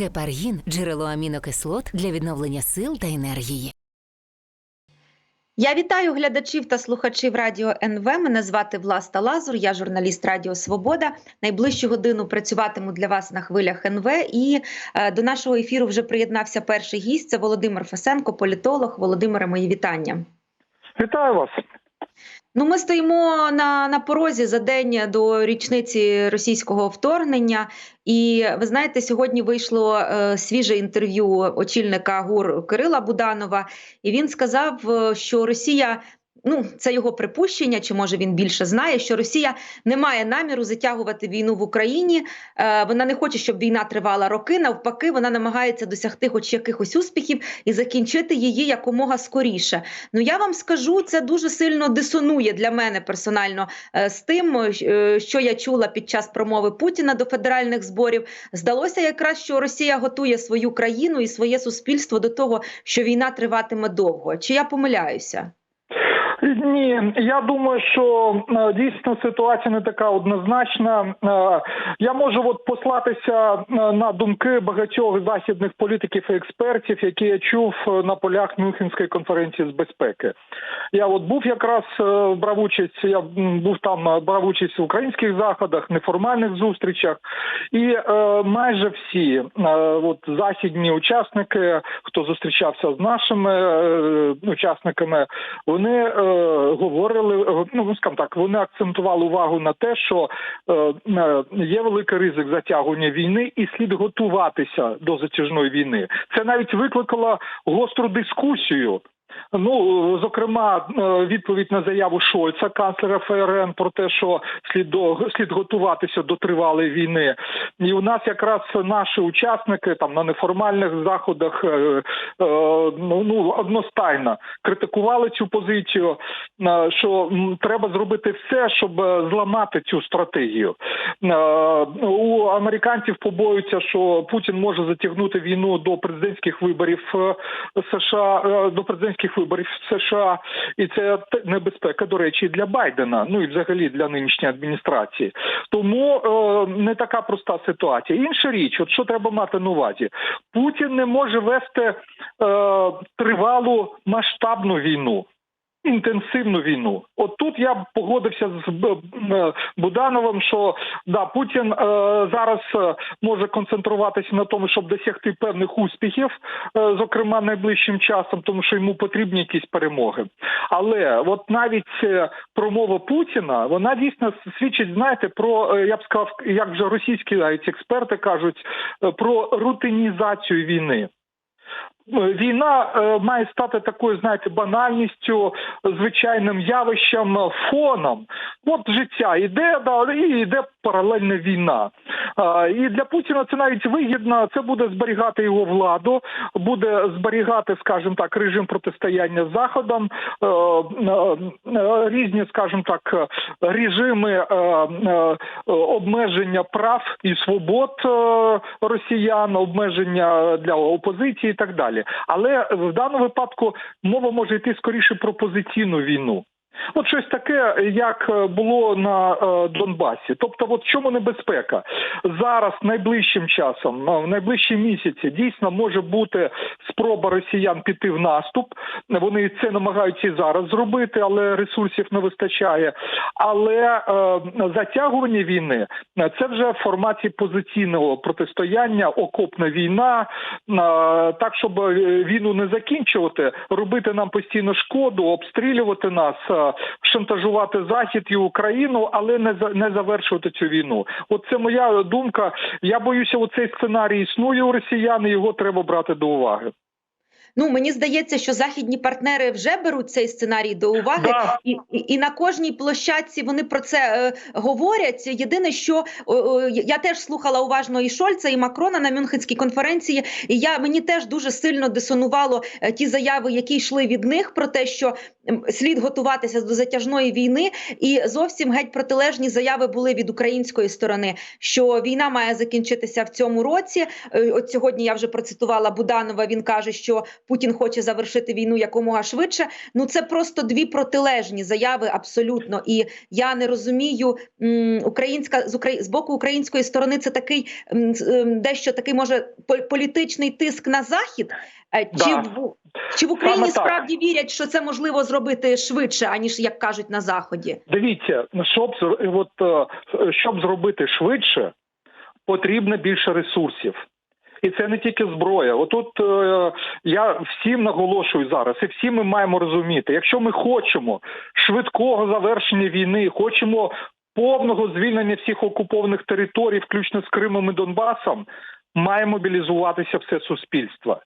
Гепаргін джерело амінокислот для відновлення сил та енергії. Я вітаю глядачів та слухачів радіо НВ. Мене звати Власта Лазур, я журналіст Радіо Свобода. Найближчу годину працюватиму для вас на хвилях НВ. І е, до нашого ефіру вже приєднався перший гість. Це Володимир Фасенко, політолог. Володимире, мої вітання. Вітаю вас. Ну, ми стоїмо на, на порозі за день до річниці російського вторгнення. І ви знаєте, сьогодні вийшло е, свіже інтерв'ю очільника ГУР Кирила Буданова, і він сказав, е, що Росія. Ну, це його припущення, чи може він більше знає, що Росія не має наміру затягувати війну в Україні. Е, вона не хоче, щоб війна тривала роки. Навпаки, вона намагається досягти хоч якихось успіхів і закінчити її якомога скоріше. Ну я вам скажу, це дуже сильно дисонує для мене персонально е, з тим, е, що я чула під час промови Путіна до федеральних зборів. Здалося якраз, що Росія готує свою країну і своє суспільство до того, що війна триватиме довго. Чи я помиляюся? Ні, я думаю, що е, дійсно ситуація не така однозначна. Е, Я можу от послатися е, на думки багатьох західних політиків і експертів, які я чув на полях Мюнхенської конференції з безпеки. Я от був якраз брав участь. Я був там брав участь в українських заходах, неформальних зустрічах, і майже всі от західні учасники, хто зустрічався з нашими учасниками, вони говорили, е, ну скажімо так, вони акцентували увагу на те, що е, е, є великий ризик затягування війни, і слід готуватися до затяжної війни. Це навіть викликало гостру дискусію. Ну, зокрема, е, відповідь на заяву Шольца, канцлера ФРН, про те, що слід до слід готуватися до тривалої війни. І у нас якраз наші учасники там на неформальних заходах е, е, ну, ну одностайно критикували цю позицію, що треба зробити все, щоб зламати цю стратегію. У американців побоюються, що Путін може затягнути війну до президентських виборів США до президентських виборів в США, і це небезпека, до речі, для Байдена, ну і взагалі для нинішньої адміністрації. Тому е, не така проста ситуація. Інша річ, от що треба мати на увазі, Путін не може вести е, тривалу масштабну війну. Інтенсивну війну, от тут я б погодився з Будановим, що да Путін е, зараз е, може концентруватися на тому, щоб досягти певних успіхів, е, зокрема найближчим часом, тому що йому потрібні якісь перемоги. Але от навіть е, промова Путіна вона дійсно свідчить, знаєте, про е, я б сказав, як вже російські навіть експерти кажуть, е, про рутинізацію війни. Війна е, має стати такою, знаєте, банальністю, звичайним явищем, фоном. От життя іде, да, і йде паралельна війна. І для Путіна це навіть вигідно. Це буде зберігати його владу, буде зберігати, скажімо так, режим протистояння з заходом, е, е, різні, скажімо так, режими обмеження прав і свобод росіян, обмеження для опозиції і так далі. Але в даному випадку мова може йти скоріше про позиційну війну. От щось таке, як е, було на е, Донбасі. Тобто, от чому небезпека зараз, найближчим часом, ну, в найближчі місяці, дійсно може бути спроба росіян піти в наступ. Вони це намагаються і зараз зробити, але ресурсів не вистачає. Але е, затягування війни е, це вже в форматі позиційного протистояння, окопна війна. Е, так, щоб е, війну не закінчувати, робити нам постійно шкоду, обстрілювати нас, е, шантажувати захід і Україну, але не не завершувати цю війну. От це моя думка. Я боюся, оцей сценарій існує у росіян, і його треба брати до уваги. Ну мені здається, що західні партнери вже беруть цей сценарій до уваги, Да. і, і, і на кожній площадці вони про це е, говорять. Єдине, що о, я теж слухала уважно і Шольца, і Макрона на Мюнхенській конференції, і я мені теж дуже сильно дисонувало е, ті заяви, які йшли від них, про те, що слід готуватися до затяжної війни. І зовсім геть протилежні заяви були від української сторони, що війна має закінчитися в цьому році. Е, От сьогодні я вже процитувала Буданова. Він каже, що Путін хоче завершити війну якомога швидше. Ну це просто дві протилежні заяви абсолютно. І я не розумію, українська з Украї... з боку української сторони це такий ем, дещо такий може пол- політичний тиск на захід. Е, Чи Да. в чи в Україні Саме так. справді вірять, що це можливо зробити швидше, аніж як кажуть на заході? Дивіться, щоб зр- от, е, щоб зробити швидше, потрібно більше ресурсів. І це не тільки зброя. Отут е, я всім наголошую зараз, і всі ми маємо розуміти, якщо ми хочемо швидкого завершення війни, хочемо повного звільнення всіх окупованих територій, включно з Кримом і Донбасом, має мобілізуватися все суспільство.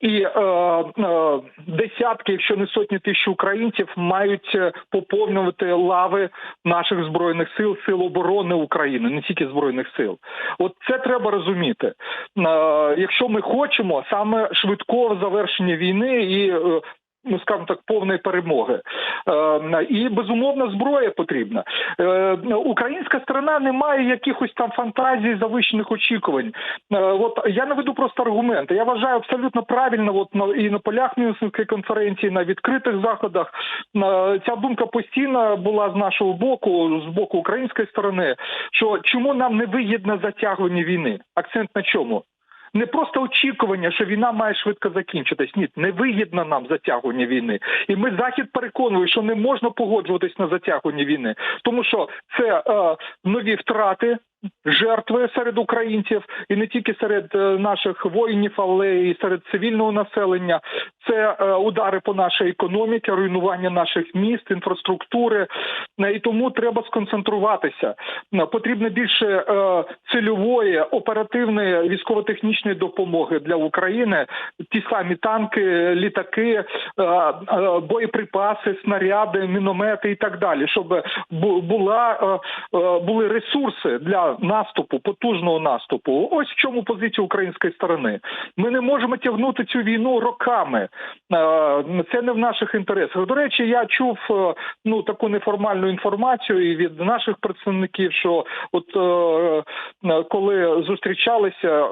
І е, е, десятки, якщо не сотні тисяч українців, мають е, поповнювати лави наших збройних сил, сил оборони України, не тільки збройних сил. От це треба розуміти. Е, якщо ми хочемо саме швидкого завершення війни і. е, Ну, скажімо так, повної перемоги, е, і безумовно зброя потрібна. Е, українська сторона не має якихось там фантазій, завищених очікувань. Е, от я наведу просто аргументи. Я вважаю абсолютно правильно, от на і на полях Мюнхенської конференції, на відкритих заходах. Ця думка постійно була з нашого боку, з боку української сторони. Що чому нам не вигідне затягування війни? Акцент на чому? Не просто очікування, що війна має швидко закінчитись. Ні, не вигідно нам затягування війни. І ми захід переконує, що не можна погоджуватись на затягування війни, тому що це е, нові втрати. Жертви серед українців і не тільки серед е, наших воїнів, але і серед цивільного населення. Це е, удари по нашій економіці, руйнування наших міст, інфраструктури. Е, І тому треба сконцентруватися. Потрібно більше цільової оперативної військово-технічної допомоги для України. Ті самі танки, літаки, боєприпаси, снаряди, міномети і так далі, щоб бу- була були ресурси для наступу, потужного наступу. Ось в чому позиція української сторони. Ми не можемо тягнути цю війну роками. Е, Це не в наших інтересах. До речі, я чув е, ну таку неформальну інформацію і від наших представників, що от е, коли зустрічалися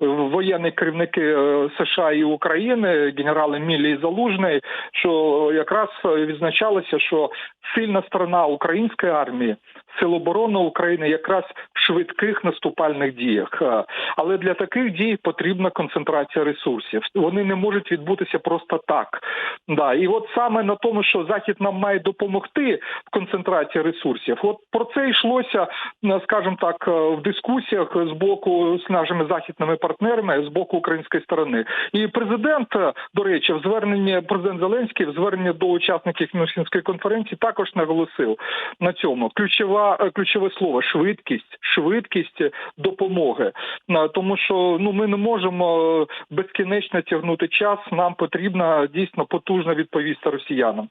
воєнні керівники США і України, генерали Міллі і Залужний, що якраз відзначалося, що сильна сторона української армії, сил оборони України якраз в швидких наступальних діях. Е, Але для таких дій потрібна концентрація ресурсів. Вони не можуть відбутися просто так. Да, і от саме на тому, що захід нам має допомогти в концентрації ресурсів. От про це йшлося, е, скажімо так, е, в дискусіях з боку з нашими західними партнерами, з боку української сторони. І президент, до речі, в зверненні президент Зеленський в зверненні до учасників Мюнхенської конференції також наголосив на цьому. Ключова е, ключове слово швидкість, швидкість допомоги. Е, Тому що ну ми не можемо е, безкінечно тягнути час. Нам потрібно дійсно потужно відповісти росіянам.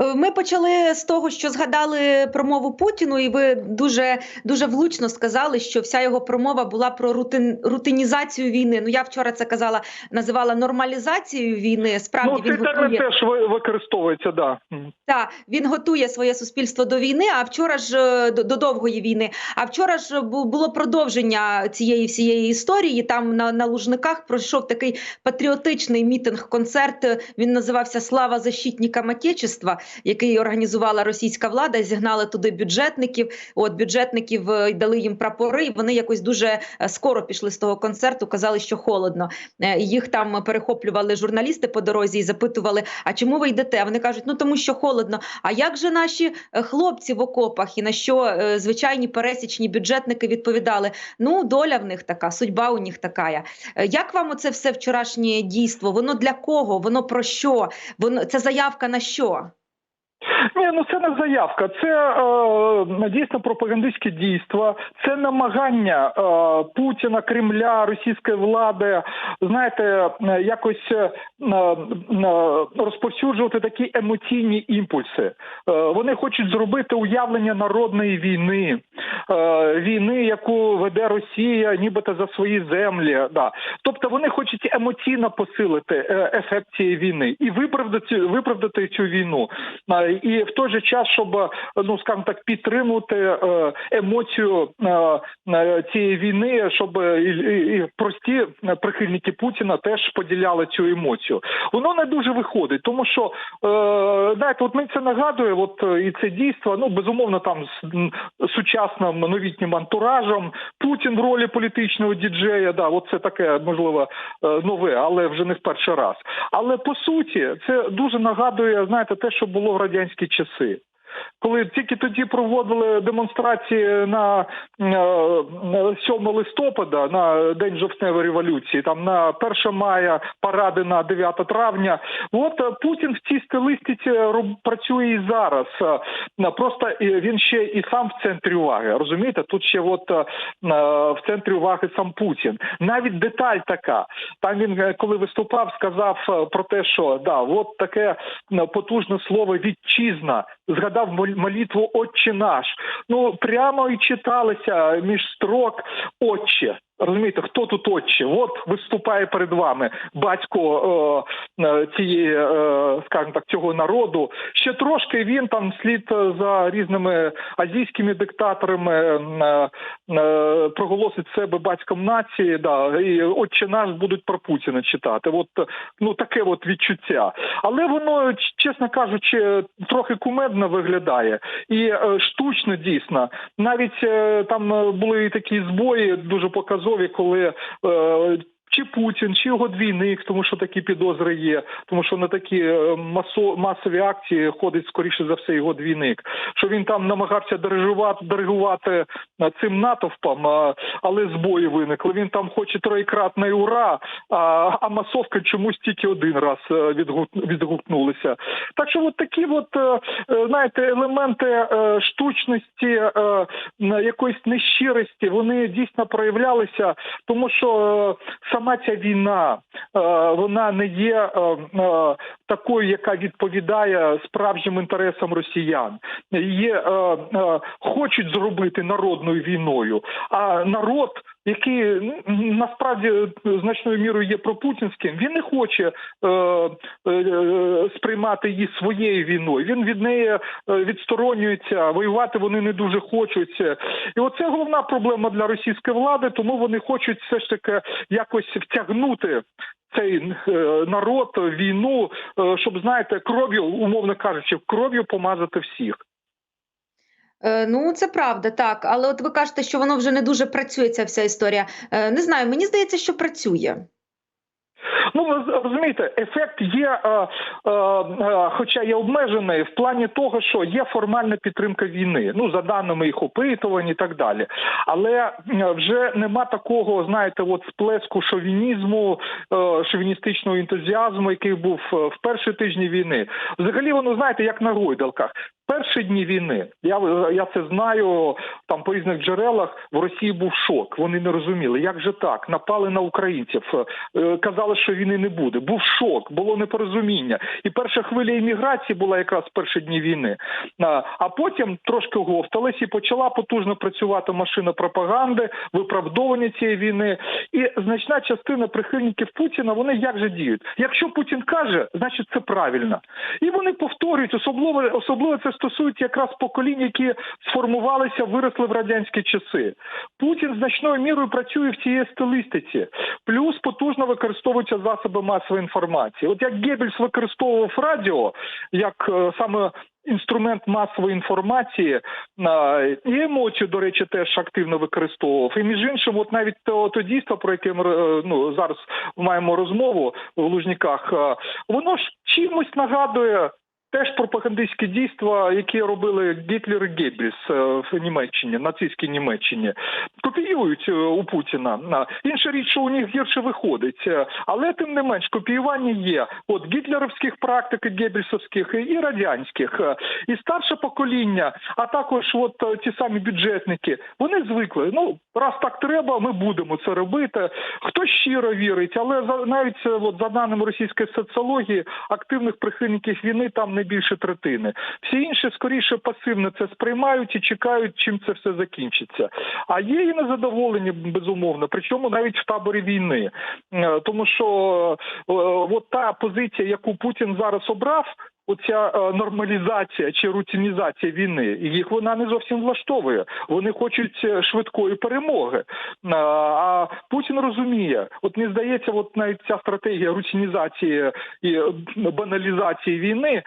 Е, Ми почали з того, що згадали промову Путіну, і ви дуже дуже влучно сказали, що вся його промова була про рутин, рутинізацію війни. Ну я вчора це казала, називала нормалізацією війни. Справді ну, він готує теж ви- використовується, да. Мгм. та він готує своє суспільство до війни. А вчора ж е, до, до довгої війни. А вчора ж бу- було продовження цієї всієї історії. Там на, на Лужниках пройшов такий патріотичний мітинг, концерт. Він називався Слава защитникам Отечества, який організувала російська влада. Зігнали туди бюджетників. От бюджетників е, дали їм прапори. і Вони якось дуже е, скоро пішли з того концерту. Казали, що холодно. Е, Їх там перехоплювали журналісти по дорозі і запитували: а чому ви йдете? Вони кажуть, ну тому що холодно. А як же наші хлопці в окопах? І на що звичайні пересічні бюджетники відповідали: ну, доля в них така, судьба у них така. Як вам оце все вчорашнє дійство? Воно для кого? Воно про що? Воно це заявка на що? Ні, ну це не заявка, це е, дійсно пропагандистське дійство, це намагання е, Путіна, Кремля, російської влади, знаєте, е, якось е, е, розповсюджувати такі емоційні імпульси. Е, вони хочуть зробити уявлення народної війни, е, війни, яку веде Росія, нібито за свої землі. Да. Тобто вони хочуть емоційно посилити е, ефект цієї війни і виправдати виправдати цю війну. І в той же час, щоб ну скажімо так підтримувати е, емоцію е, е, цієї війни, щоб і, прості прихильники Путіна теж поділяли цю емоцію. Воно не дуже виходить, тому що знаєте, от мені це нагадує, от і це дійство, ну безумовно, там з сучасним новітнім антуражем. Путін в ролі політичного діджея. Да, от це таке можливо нове, але вже не в перший раз. Але по суті, це дуже нагадує, знаєте, те, що було в радянські часи. Коли тільки тоді проводили демонстрації на е, 7 листопада, на День жовтневої революції, там на 1 мая паради на 9 травня. От е, Путін в цій стилистиці працює і зараз. Е, е, Просто е, він ще і сам в центрі уваги. Розумієте, тут ще от е, е, в центрі уваги сам Путін. Навіть деталь така. Там він, е, коли виступав, сказав е, про те, що да, от таке е, потужне слово вітчизна. Згадав мол- молитву Отче наш. Ну прямо і читалися між строк Отче. Розумієте, хто тут отче? От виступає перед вами батько е, е, цієї, е, скажімо так, цього народу. Ще трошки він там слід е, за різними азійськими диктаторами е, е, проголосить себе батьком нації. Да, і отче наш будуть про Путіна читати. От е, ну таке от відчуття. Але воно, чесно кажучи, трохи кумедно виглядає і е, штучно дійсно. Навіть е, там е, були такі збої дуже показові, коли. Е, чи Путін, чи його двійник, тому що такі підозри є, тому що на такі е, масові акції ходить скоріше за все його двійник. Що він там намагався дирижувати, диригувати е, цим натовпом, але збої виникли. Він там хоче троєкратний ура, а, масовка чомусь тільки один раз е, відгукнулися. Так що, от такі, от е, е, знаєте, елементи е, штучності, е, якоїсь нещирості, вони дійсно проявлялися, тому що е, сама ця війна е, вона не є е, е, такою, яка відповідає справжнім інтересам росіян. Є хочуть зробити народною війною, а народ. Який м, насправді е, значною мірою є пропутінським, він не хоче е, е, е, сприймати її своєю війною. Він від неї е, відсторонюється, воювати вони не дуже хочуть. І оце головна проблема для російської влади, тому вони хочуть все ж таки якось втягнути. Цей народ війну, щоб знаєте, кров'ю, умовно кажучи, кров'ю помазати всіх. Е, Ну, це правда, так. Але от ви кажете, що воно вже не дуже працює, ця вся історія. Е, Не знаю, мені здається, що працює. Ну ви розумієте, ефект є, е, е, е, хоча є обмежений в плані того, що є формальна підтримка війни. Ну за даними їх опитувань і так далі. Але вже нема такого, знаєте, от сплеску шовінізму, е, шовіністичного ентузіазму, який був в перші тижні війни. Взагалі, воно знаєте, як на гойдалках. Перші дні війни, я я це знаю там по різних джерелах. В Росії був шок. Вони не розуміли, як же так напали на українців. Е, Казали, що війни не буде. Був шок, було непорозуміння. І перша хвиля імміграції була якраз в перші дні війни. А, а потім трошки говтались і почала потужно працювати машина пропаганди, виправдовування цієї війни. І значна частина прихильників Путіна вони як же діють? Якщо Путін каже, значить це правильно. І вони повторюють, особливо особливо це стосується якраз поколінь, які сформувалися, виросли в радянські часи. Путін значною мірою працює в цій стилістиці, плюс потужно використовуються засоби масової інформації. От як Геббельс використовував радіо як е, саме. Інструмент масової інформації і емоцію, до речі, теж активно використовував. І між іншим, от навіть то, то дійство, про яке ми е, ну зараз маємо розмову в Лужниках, воно ж чимось нагадує Теж пропагандистські дійства, які робили Гітлер і Геббельс е, в Німеччині, нацистській Німеччині, копіюють е, у Путіна. На- Інша річ, що у них гірше виходить, Е, але тим не менш копіювання є. От гітлерівських практик, і геббельсовських і радянських, і старше покоління, а також от ті самі бюджетники, вони звикли. Ну раз так треба, ми будемо це робити. Хто щиро вірить, але за навіть от за даними російської соціології, активних прихильників війни там не більше третини. Всі інші скоріше пасивно це сприймають і чекають, чим це все закінчиться. А є і незадоволені безумовно, причому навіть в таборі війни, Е, тому що е, от та позиція, яку Путін зараз обрав. Оця е, нормалізація чи рутинізація війни їх вона не зовсім влаштовує. Вони хочуть е, швидкої перемоги. Е, А Путін розуміє, от мені здається, от навіть ця стратегія рутинізації і баналізації війни.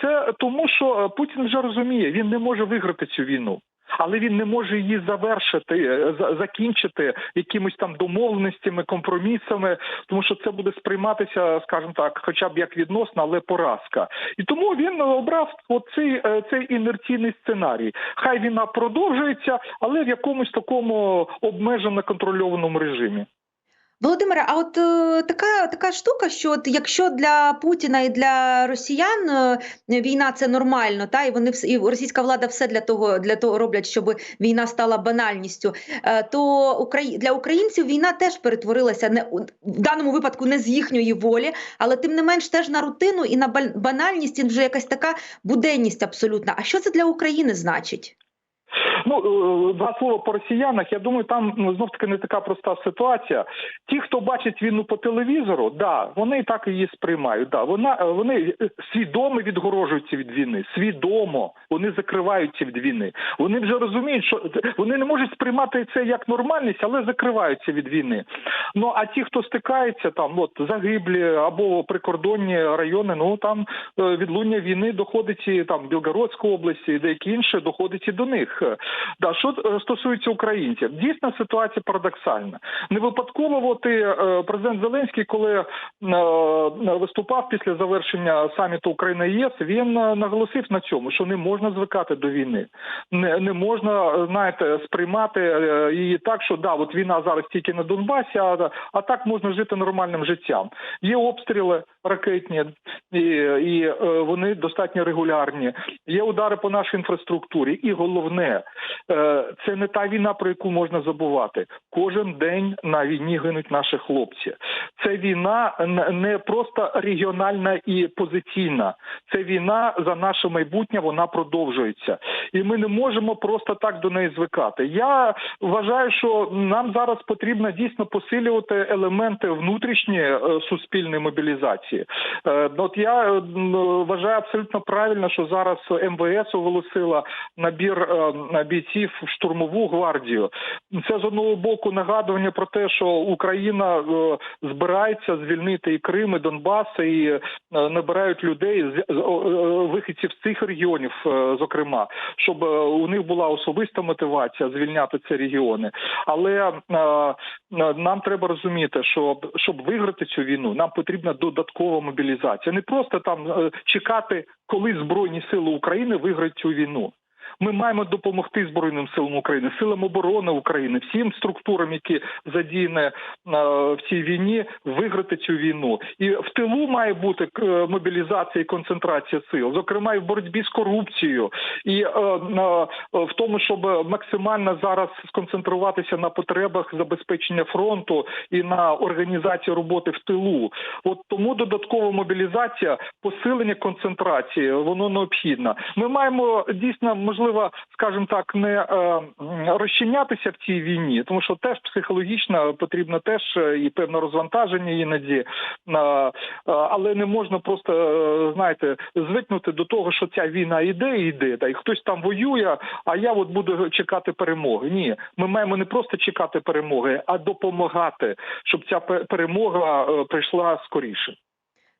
Це тому, що Путін вже розуміє, він не може виграти цю війну. Але він не може її завершити, е, закінчити якимись там домовленостями, компромісами, тому що це буде сприйматися, скажімо так, хоча б як відносна, але поразка. І тому він обрав оцей е, цей інерційний сценарій. Хай війна продовжується, але в якомусь такому обмежено контрольованому режимі. Володимире, а от е, така, така штука, що от якщо для Путіна і для росіян е, війна це нормально, та і вони вс- і російська влада все для того для того роблять, щоб війна стала банальністю, е, то Украї... для українців війна теж перетворилася не в даному випадку не з їхньої волі, але тим не менш теж на рутину і на бан- банальність, і вже якась така буденність абсолютна. А що це для України значить? Ну е, два слова по росіянах. Я думаю, там ну, знов таки не така проста ситуація. Ті, хто бачить війну по телевізору, да, вони так її сприймають. Да, вона е, вони е, свідомо відгорожуються від війни. Свідомо вони закриваються від війни. Вони вже розуміють, що вони не можуть сприймати це як нормальність, але закриваються від війни. Ну а ті, хто стикається там, от загиблі або прикордонні райони, ну там відлуння війни доходить і там Білгородської області, і деякі інші доходить і до них. Да, що е, стосується українців, дійсно ситуація парадоксальна. Не випадково от і, е, президент Зеленський, коли е, виступав після завершення саміту Україна ЄС, він е, наголосив на цьому, що не можна звикати до війни, не, не можна е, знаєте, сприймати е, її так, що да, от війна зараз тільки на Донбасі, а, а так можна жити нормальним життям. Є обстріли ракетні, і, і е, вони достатньо регулярні. Є удари по нашій інфраструктурі, і головне, е, це не та війна, про яку можна забувати. Кожен день на війні гинуть наші хлопці. Це війна не- просто регіональна і позиційна. Це війна за наше майбутнє. Вона продовжується, і ми не можемо просто так до неї звикати. Я вважаю, що нам зараз потрібно дійсно посилювати елементи внутрішньої е, суспільної мобілізації. Е, От я вважаю абсолютно правильно, що зараз МВС оголосила набір е, бійців штурмову гвардію. Це з одного боку нагадування про те, що Україна е, збирається звільнити і Крим, і Донбас, і е, набирають людей з е, вихідців з цих регіонів, зокрема, щоб у них була особиста мотивація звільняти ці регіони. Але нам треба розуміти, що щоб виграти цю війну, нам потрібна додаткова мобілізація. Не просто там чекати, коли збройні сили України виграють цю війну. Ми маємо допомогти збройним силам України, силам оборони України, всім структурам, які задіяні е, в цій війні, виграти цю війну. І в тилу має бути е, мобілізація і концентрація сил, зокрема і в боротьбі з корупцією, і е, в тому, щоб максимально зараз сконцентруватися на потребах забезпечення фронту і на організації роботи в тилу. От тому додаткова мобілізація, посилення концентрації, воно необхідно. Ми маємо дійсно можливо, скажімо так, не е, розчинятися в цій війні, тому що теж психологічно потрібно теж е, і певне розвантаження іноді, е, але не можна просто знаєте звикнути до того, що ця війна йде і йде, та й хтось там воює. А я от буду чекати перемоги. Ні, ми маємо не просто чекати перемоги, а допомагати, щоб ця пе- перемога прийшла скоріше.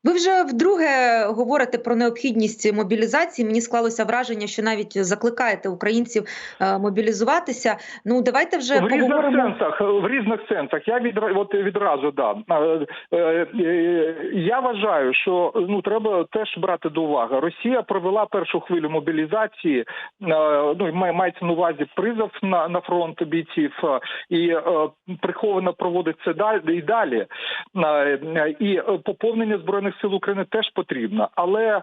Ви вже вдруге говорите про необхідність мобілізації. Мені склалося враження, що навіть закликаєте українців е, мобілізуватися. Ну давайте вже в різних поговоримо. сенсах, в різних сенсах. Я від от відразу да Е, е, я вважаю, що ну треба теж брати до уваги. Росія провела першу хвилю мобілізації. Ну мається на увазі призов на, на фронт бійців і приховано проводить це далі і далі. І поповнення збройних сил України теж потрібно. Але е,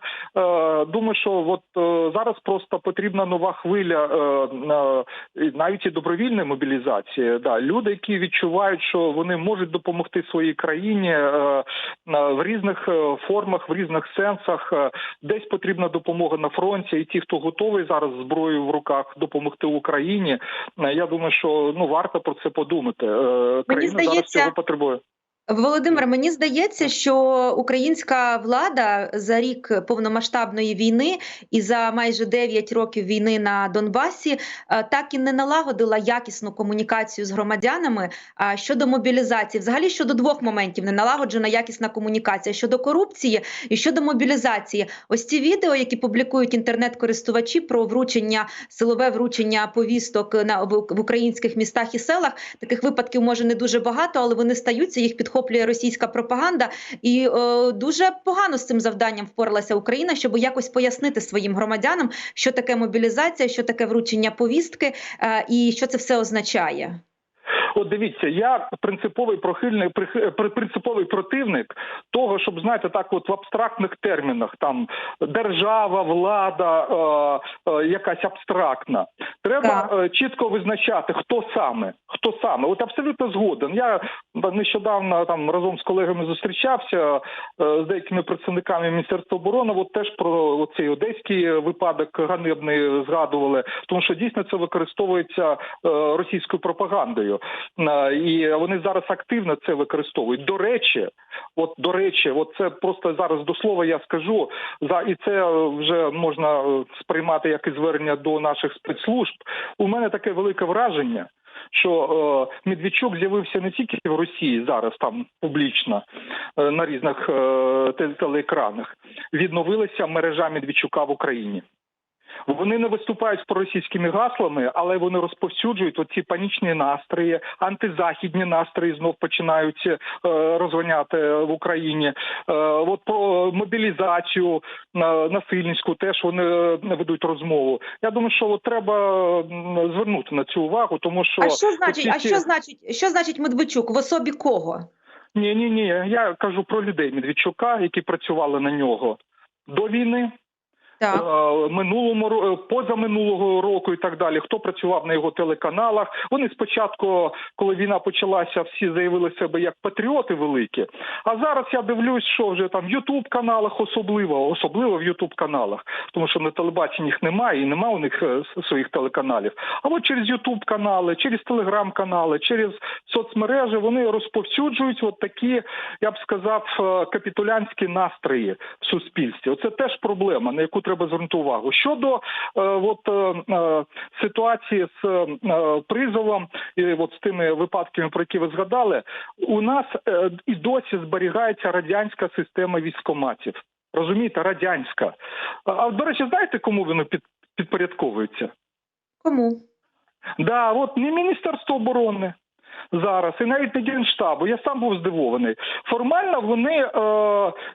думаю, що от е, зараз просто потрібна нова хвиля е, е, навіть і добровільної мобілізації. Да, люди, які відчувають, що вони можуть допомогти своїй країні е, е, в різних е, формах, в різних сенсах. Е, Десь потрібна допомога на фронті, і ті, хто готовий зараз з зброєю в руках допомогти Україні. е, Я думаю, що ну варто про це подумати. Е, Країна зараз цього потребує. Володимир, мені здається, що українська влада за рік повномасштабної війни і за майже 9 років війни на Донбасі е, так і не налагодила якісну комунікацію з громадянами а, щодо мобілізації. Взагалі щодо двох моментів не налагоджена якісна комунікація щодо корупції і щодо мобілізації. Ось ці відео, які публікують інтернет-користувачі про вручення, силове вручення повісток на в, українських містах і селах. Таких випадків може не дуже багато, але вони стаються. Їх підхоплює російська пропаганда, і е, дуже погано з цим завданням впоралася Україна, щоб якось пояснити своїм громадянам, що таке мобілізація, що таке вручення повістки е, і що це все означає. От дивіться, я принциповий прохильний принциповий противник того, щоб знаєте, так, от в абстрактних термінах там держава, влада, е, е, якась абстрактна. Треба Так. е, чітко визначати, хто саме, хто саме. От абсолютно згоден. Я нещодавно там разом з колегами зустрічався е, з деякими працівниками міністерства оборони. От теж про цей одеський випадок ганебний згадували, тому що дійсно це використовується е, російською пропагандою. І вони зараз активно це використовують. До речі, от до речі, от це просто зараз до слова я скажу за і це вже можна е, сприймати як і звернення до наших спецслужб. У мене таке велике враження. Що е, Медведчук з'явився не тільки в Росії зараз там публічно е, на різних е, телеекранах, відновилася мережа Медведчука в Україні. Вони не виступають з проросійськими гаслами, але вони розповсюджують оці панічні настрої, антизахідні настрої знов починають е, розганяти в Україні. Е, от про мобілізацію е, насильницьку теж вони ведуть розмову. Я думаю, що от треба звернути на цю увагу, тому що А що значить? А що значить? Що значить Медведчук? В особі кого? ні, ні, ні. Я кажу про людей Медведчука, які працювали на нього до війни. Е, минулому ро- е, позаминулого року і так далі. Хто працював на його телеканалах? Вони спочатку, коли війна почалася, всі заявили себе як патріоти великі. А зараз я дивлюсь, що вже там в Ютуб каналах, особливо, особливо в Ютуб каналах, тому що на телебаченні їх немає і немає у них е, своїх телеканалів. А от через Ютуб канали, через телеграм-канали, через соцмережі вони розповсюджують от такі, я б сказав, капітулянські настрої в суспільстві. Оце теж проблема, на яку треба звернути увагу. Щодо е, от, е, е, ситуації з е, призовом і от з тими випадками, про які ви згадали, у нас е, і досі зберігається радянська система військоматів. Розумієте, радянська. А, А до речі, знаєте, кому воно під, підпорядковується? Кому? Да, от не Міністерство оборони зараз, і навіть не Генштабу. Я сам був здивований. Формально вони е,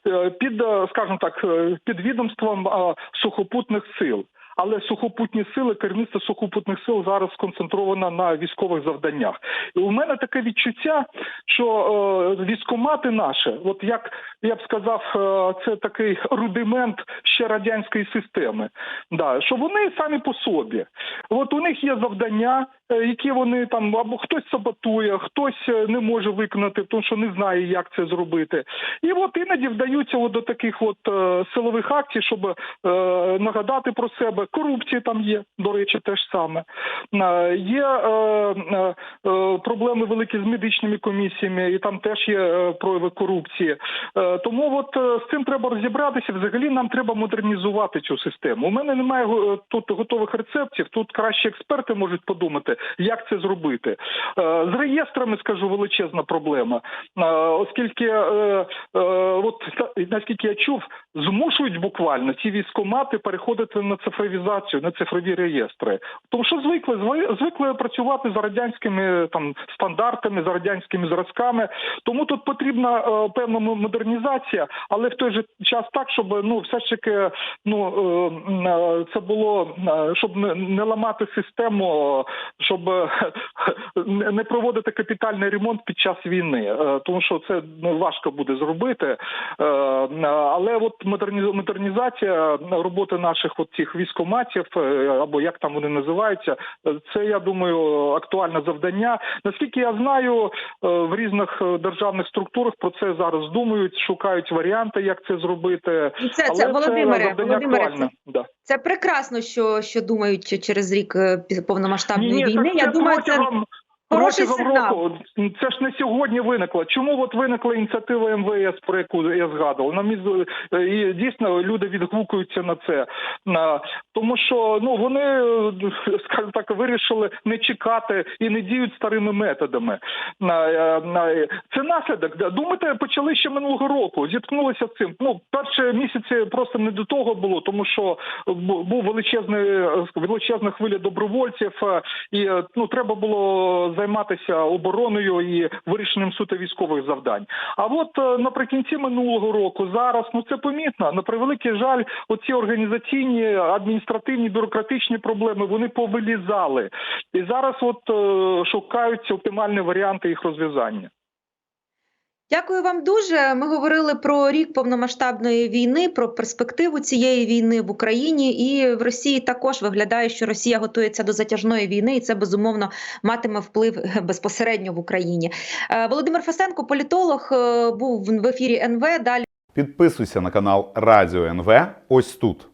е, під, е, скажімо так, під відомством сухопутних сил. Але сухопутні сили, керівництво сухопутних сил зараз сконцентровано на військових завданнях. І у мене таке відчуття, що е, військомати наші, от як я б сказав, е, це такий рудимент ще радянської системи. Да, що вони самі по собі. От у них є завдання, е, які вони там або хтось саботує, хтось е, не може виконати, тому що не знає, як це зробити. І от іноді вдаються от до таких от е, силових акцій, щоб е, нагадати про себе, корупція там є, до речі, теж саме. Е, Є е, е, проблеми великі з медичними комісіями, і там теж є прояви корупції. Тому от з цим треба розібратися. Взагалі нам треба модернізувати цю систему. У мене немає тут готових рецептів. Тут краще експерти можуть подумати, як це зробити. З реєстрами скажу величезна проблема, оскільки от наскільки я чув, змушують буквально ці військомати переходити на цифровізацію, на цифрові реєстри. Тому що звикли звикли працювати за радянськими там стандартами, за радянськими зразками. Тому тут потрібна е, певна модернізація, але в той же час так, щоб ну все ж таки ну е, е, це було е, щоб не, ламати систему, щоб е, не проводити капітальний ремонт під час війни, Е, тому що це ну, важко буде зробити. Е, Але от модернізація роботи наших от цих військоматів, е, або як там вони називаються, це я думаю актуальне завдання. Наскільки я знаю, е, в різних е, державних структурах про це зараз думають, шукають варіанти, як це зробити. Це, Але це Володимире, завдання Володимире, актуальне. це, це прекрасно, що, що думають через рік повномасштабної Ні, війни. так Я це думаю, це хороший протягом сигнал. року. Це ж не сьогодні виникло. Чому от виникла ініціатива МВС, про яку я згадував? На мій з- і дійсно люди відгукуються на це. Тому що ну вони, е, скажімо так, вирішили не чекати і не діють старими методами. Е, Це наслідок. Да. Думаєте, почали ще минулого року. Зіткнулися з цим. Ну, перші місяці просто не до того було, тому що був величезний е, величезна хвиля добровольців, е, і е, ну треба було займатися обороною і вирішенням суто військових завдань. А от е, наприкінці минулого року зараз ну це помітно. На превеликий жаль, оці організаційні, адміністративні, бюрократичні проблеми вони повилізали. І зараз от е, шукаються оптимальні варіанти їх розв'язання. Дякую вам дуже. Ми говорили про рік повномасштабної війни, про перспективу цієї війни в Україні і в Росії. Також виглядає, що Росія готується до затяжної війни, і це безумовно матиме вплив безпосередньо в Україні. Е, Володимир Фасенко, політолог, е, був в ефірі НВ. Далі. Підписуйся на канал Радіо НВ ось тут.